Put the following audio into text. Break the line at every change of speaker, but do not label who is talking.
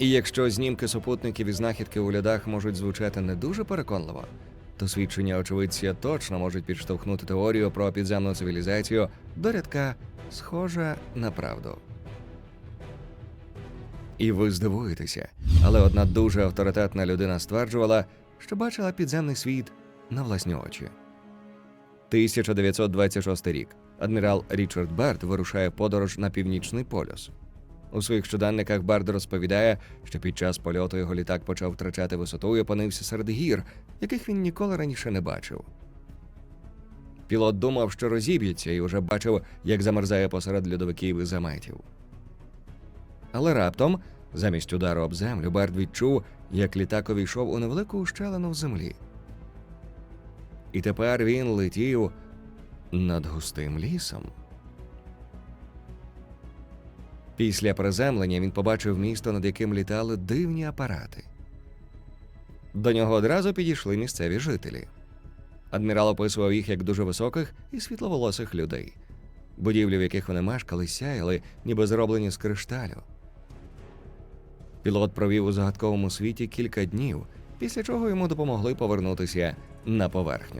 І якщо знімки супутників і знахідки у льодах можуть звучати не дуже переконливо, то свідчення очевидця точно можуть підштовхнути теорію про підземну цивілізацію до рядка схожа на правду. І ви здивуєтеся, але одна дуже авторитетна людина стверджувала, що бачила підземний світ на власні очі. 1926 рік. Адмірал Річард Берт вирушає подорож на північний полюс. У своїх щоденниках Берт розповідає, що під час польоту його літак почав втрачати висоту і опинився серед гір, яких він ніколи раніше не бачив. Пілот думав, що розіб'ється, і вже бачив, як замерзає посеред льодовиків і заметів. Але раптом, замість удару об землю, Берт відчув, як літак увійшов у невелику ущелину в землі. І тепер він летів над густим лісом. Після приземлення він побачив місто, над яким літали дивні апарати. До нього одразу підійшли місцеві жителі. Адмірал описував їх як дуже високих і світловолосих людей. Будівлі, в яких вони мешкали, сяяли, ніби зроблені з кришталю. Пілот провів у загадковому світі кілька днів, після чого йому допомогли повернутися на поверхню.